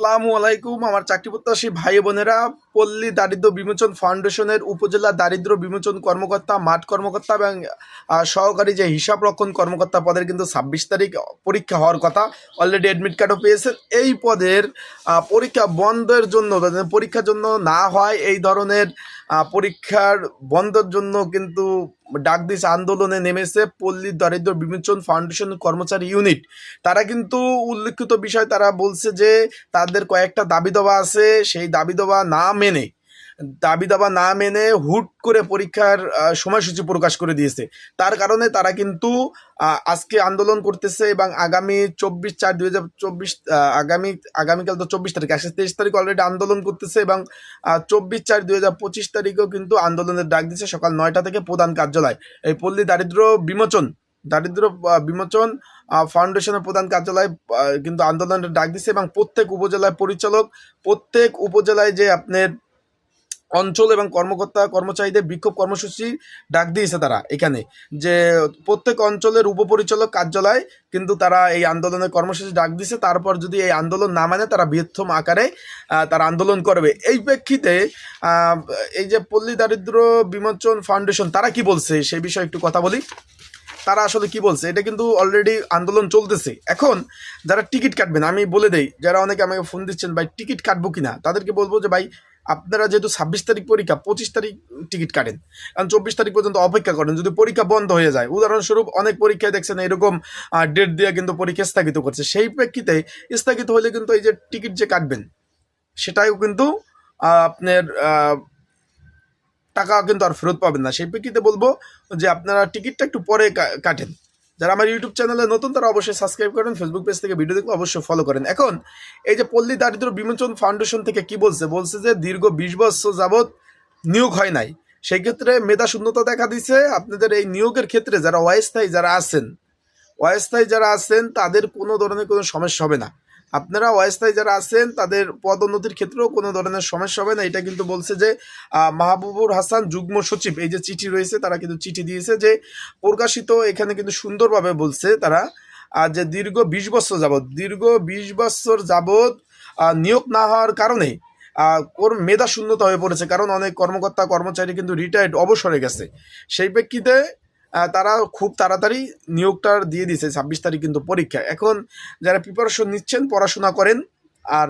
আসসালামু আলাইকুম, আমার চাকরি প্রত্যাশী ভাই বোনেরা। পল্লী দারিদ্র বিমোচন ফাউন্ডেশনের উপজেলা দারিদ্র বিমোচন কর্মকর্তা, মাঠ কর্মকর্তা এবং সহকারী যে হিসাব রক্ষণ কর্মকর্তা পদের কিন্তু ছাব্বিশ তারিখ পরীক্ষা হওয়ার কথা অলরেডি অ্যাডমিট কার্ডও পেয়েছেন। এই পদের পরীক্ষা বন্ধের জন্য মানে পরীক্ষার জন্য না হয়, এই ধরনের পরীক্ষার বন্ধের জন্য কিন্তু ডাক দিয়েছে আন্দোলনে নেমেছে পল্লী দারিদ্র বিমোচন ফাউন্ডেশন কর্মচারী ইউনিট। তারা কিন্তু উল্লেখিত বিষয় তারা বলছে যে তাদের কয়েকটা দাবি দাবা আছে, সেই দাবি দাবা না মেনে দাবি দাবা না মেনে হুট করে পরীক্ষার সময়সূচি প্রকাশ করে দিয়েছে। তার কারণে তারা কিন্তু আজকে আন্দোলন করতেছে এবং আগামী চব্বিশ চার দুই হাজার চব্বিশ আগামী, আগামীকাল তো চব্বিশ তারিখ আসলে তেইশ তারিখ অলরেডি আন্দোলন করতেছে এবং চব্বিশ চার দুই হাজার পঁচিশ তারিখেও কিন্তু আন্দোলনের ডাক দিচ্ছে সকাল নয়টা থেকে প্রধান কার্যালয়। এই পল্লী দারিদ্র বিমোচন দারিদ্র বিমোচন ফাউন্ডেশনের প্রধান কার্যালয় কিন্তু আন্দোলনের ডাক দিচ্ছে এবং প্রত্যেক উপজেলায় পরিচালক, প্রত্যেক উপজেলায় যে আপনার অঞ্চল এবং কর্মকর্তা, কর্মচারীদের বিক্ষোভ কর্মসূচি ডাক দিয়েছে তারা এখানে। যে প্রত্যেক অঞ্চলের উপপরিচালক কার্যালয় কিন্তু তারা এই আন্দোলনের কর্মসূচি ডাক দিয়েছে। তারপর যদি এই আন্দোলন না মানে তারা বৃহত্তম আকারে তারা আন্দোলন করবে। এই প্রেক্ষিতে এই যে পল্লী দারিদ্র বিমোচন ফাউন্ডেশন, তারা কি বলছে? সে বিষয়ে একটু কথা বলি। তারা আসলে কি বলছে? এটা কিন্তু অলরেডি আন্দোলন চলতেছে। এখন যারা টিকিট কাটবেন, আমি বলে দেই, যারা অনেকে আমাকে ফোন দিচ্ছেন, ভাই, টিকিট কাটবো কিনা? তাদেরকে বলব যে, ভাই আপনারা যেহেতু ছাব্বিশ তারিখ পরীক্ষা, পঁচিশ তারিখ টিকিট কাটেন। কারণ চব্বিশ তারিখ পর্যন্ত অপেক্ষা করেন। যদি পরীক্ষা বন্ধ হয়ে যায়, উদাহরণস্বরূপ অনেক পরীক্ষায় দেখছেন এরকম ডেট দিয়ে কিন্তু পরীক্ষা স্থগিত করছে। সেই প্রেক্ষিতে স্থগিত হলে কিন্তু এই যে টিকিট যে কাটবেন, সেটাও কিন্তু আপনার টাকা কিন্তু আর ফেরত পাবেন না। সেই প্রেক্ষিতে বলব যে আপনারা টিকিটটা একটু পরে কাটেন। যারা আমার ইউটিউব চ্যানেলে নতুন, তারা অবশ্যই সাবস্ক্রাইব করেন ফেসবুক পেজ থেকে ভিডিও দেখলে অবশ্যই ফলো করেন। এখন, এই যে পল্লী দারিদ্র বিমোচন ফাউন্ডেশন থেকে কি বলছে? বলছে যে দীর্ঘ বিশ বছর যাবৎ নিয়োগ হয় নাই। সেই ক্ষেত্রে মেধা শূন্যতা দেখা দিছে। আপনাদের এই নিয়োগের ক্ষেত্রে যারা অস্থায়ী যারা আছেন, অস্থায়ী যারা আছেন, তাদের কোনো ধরনের কোনো সমস্যা হবে না। আপনারা অস্থায়ী যারা আছেন তাদের পদোন্নতির ক্ষেত্রেও কোনো ধরনের সমস্যা হবে না। এটা কিন্তু বলছে যে মাহবুবুর হাসান যুগ্ম সচিব এই যে চিঠি রয়েছে তারা কিন্তু চিঠি দিয়েছে যে প্রকাশিত এখানে কিন্তু সুন্দরভাবে বলছে তারা আহ, যে দীর্ঘ বিশ বছর যাবৎ দীর্ঘ বিশ বছর যাবৎ নিয়োগ না হওয়ার কারণে ওর মেধা শূন্যতা হয়ে পড়েছে। কারণ অনেক কর্মকর্তা কর্মচারী কিন্তু রিটায়ার্ড অবসরে গেছে। সেই প্রেক্ষিতে তারা খুব তাড়াতাড়ি নিয়োগটা দিয়ে দিয়েছে, ছাব্বিশ তারিখ কিন্তু পরীক্ষা। এখন যারা প্রিপারেশন নিচ্ছেন, পড়াশোনা করেন, আর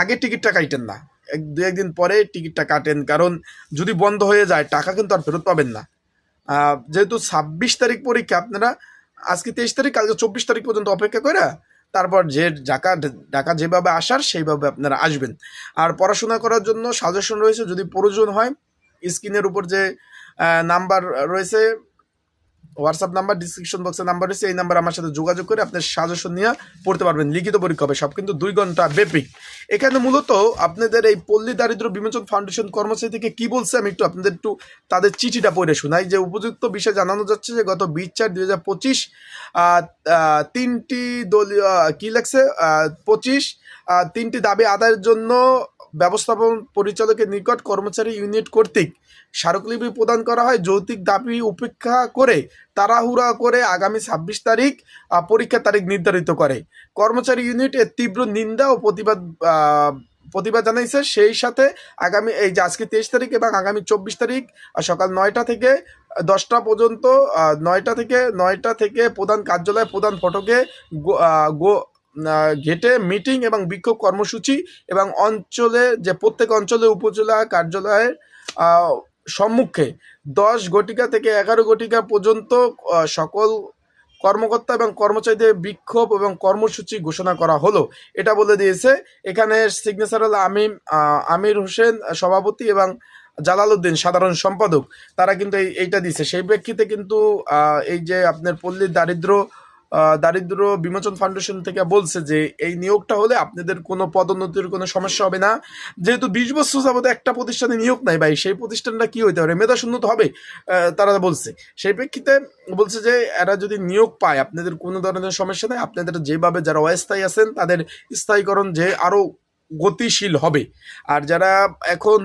আগে টিকিটটা কাটেন না। এক, দু, একদিন পরে টিকিটটা কাটেন, কারণ যদি বন্ধ হয়ে যায়, টাকা কিন্তু আর ফেরত পাবেন না। যেহেতু ছাব্বিশ তারিখ পরীক্ষা, আপনারা আজকে তেইশ তারিখ, কালকে চব্বিশ তারিখ পর্যন্ত অপেক্ষা করে, তারপর যে ঢাকা ঢাকা যেভাবে আসার, সেইভাবে আপনারা আসবেন। আর পড়াশোনা করার জন্য সাজেশন রয়েছে, যদি প্রয়োজন হয়, স্ক্রিনের উপর যে নাম্বার রয়েছে হোয়াটসঅ্যাপ নাম্বার ডিসক্রিপশন বক্সে নাম্বার রয়েছে, এই নাম্বার আমার সাথে যোগাযোগ করে আপনার সাজেশন নিয়ে পড়তে পারবেন। লিখিত পরীক্ষা হবে, সব কিন্তু দুই ঘণ্টা ব্যাপী। এখানে মূলত আপনাদের এই পল্লী দারিদ্র বিমোচন ফাউন্ডেশন কর্মচারী থেকে কি বলছে আমি একটু আপনাদের একটু তাদের চিঠিটা পড়ে শোনাই। যে উপযুক্ত বিষয়ে জানানো যাচ্ছে যে গত বিশ চার দুই হাজার পঁচিশ তিনটি দলীয় কি লাগছে পঁচিশ তিনটি দাবি আদায়ের জন্য ব্যবস্থাপন পরিচালকের নিকট কর্মচারী ইউনিট কর্তৃক স্মারকলিপি প্রদান করা হয়। যৌতিক দাবি উপেক্ষা করে তাড়াহুড়া করে আগামী ছাব্বিশ তারিখ আহ, পরীক্ষার তারিখ নির্ধারিত করে। কর্মচারী ইউনিট এর তীব্র নিন্দা ও প্রতিবাদ প্রতিবাদ জানাইছে। সেই সাথে আগামী এই যে আজকে তেইশ তারিখ এবং আগামী চব্বিশ তারিখ সকাল নয়টা থেকে দশটা পর্যন্ত নয়টা থেকে নয়টা থেকে প্রধান কার্যালয় প্রধান ফটকে ঘেটে মিটিং এবং বিক্ষোভ কর্মসূচি এবং অঞ্চলে যে প্রত্যেক অঞ্চলে উপজেলা কার্যালয়ের সম্মুখে দশ ঘটিকা থেকে এগারো ঘটিকা পর্যন্ত সকল কর্মকর্তা এবং কর্মচারীদের বিক্ষোভ এবং কর্মসূচি ঘোষণা করা হলো। এটা বলে দিয়েছে, এখানে সিগনেচার হল আমিম আমির হোসেন সভাপতি এবং জালালউদ্দিন সাধারণ সম্পাদক। তারা কিন্তু এই, এইটা দিয়েছে। সেই প্রেক্ষিতে কিন্তু এই যে আপনার পল্লীর দারিদ্র দারিদ্র বিমোচন ফাউন্ডেশন থেকে বলছে যে, এই নিয়োগটা হলে আপনাদের কোনো পদোন্নতির কোনো সমস্যা হবে না। যেহেতু বিশ বছর যাবত একটা প্রতিষ্ঠানে নিয়োগ নাই ভাই, সেই প্রতিষ্ঠানটা কি হইতে পারে? মেধা শূন্য তো হবে তারা বলছে। সেই প্রেক্ষিতে বলছে যে, এরা যদি নিয়োগ পায়, আপনাদের কোনো ধরনের সমস্যা নেই। আপনাদের যেভাবে যারা অস্থায়ী আছেন, তাদের স্থায়ীকরণ যে আরও গতিশীল হবে। আর যারা এখন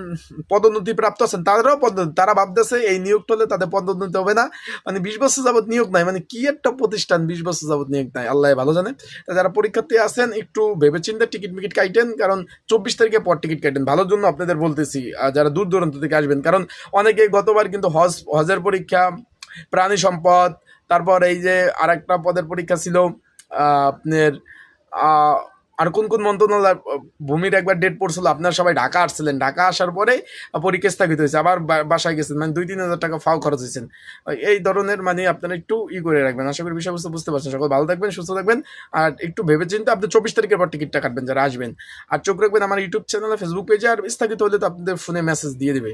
পদোন্নতি প্রাপ্ত আছেন, তারাও পদোন্নতি, তারা ভাবতেছে এই নিয়োগটা হলে তাদের পদোন্নতি হবে না। মানে বিশ বছর যাবৎ নিয়োগ নাই মানে কি একটা প্রতিষ্ঠান বিশ বছর যাবৎ নিয়োগ নাই, আল্লাহ ভালো জানে। যারা পরীক্ষার্থী আছেন, একটু ভেবেচিন্তে টিকিট মিকিট কাটেন কারণ চব্বিশ তারিখে পর টিকিট কাটেন ভালোর জন্য আপনাদের বলতেছি, আর যারা দূর দূরান্ত থেকে আসবেন, কারণ অনেকে গতবার কিন্তু হজ, হজের পরীক্ষা, প্রাণী সম্পদ, তারপর এই যে আরেকটা পদের পরীক্ষা ছিল আপনার আর কোন কোন মন্ত্রণালয় ভূমির একবার ডেট পড়ছিল, আপনার সবাই ঢাকা আসছিলেন। ঢাকা আসার পরে পরীক্ষা স্থগিত হয়েছে। আবার বাসায় গেছেন মানে দুই, তিন হাজার টাকা ফাও খরচ হয়েছেন এই ধরনের মানে আপনারা একটু ই করে রাখবেন। আশা করি বিষয়বস্তু বুঝতে পারছেন। সকল ভালো থাকবেন, সুস্থ থাকবেন। আর একটু ভেবে চিন্তে আপনি চব্বিশ তারিখের পর টিকিটটা কাটবেন যারা আসবেন। আর চোখ রাখবেন আমার ইউটিউব চ্যানেলে ফেসবুক পেজে আর স্থগিত হলে তো আপনাদের ফোনে মেসেজ দিয়ে দেবে।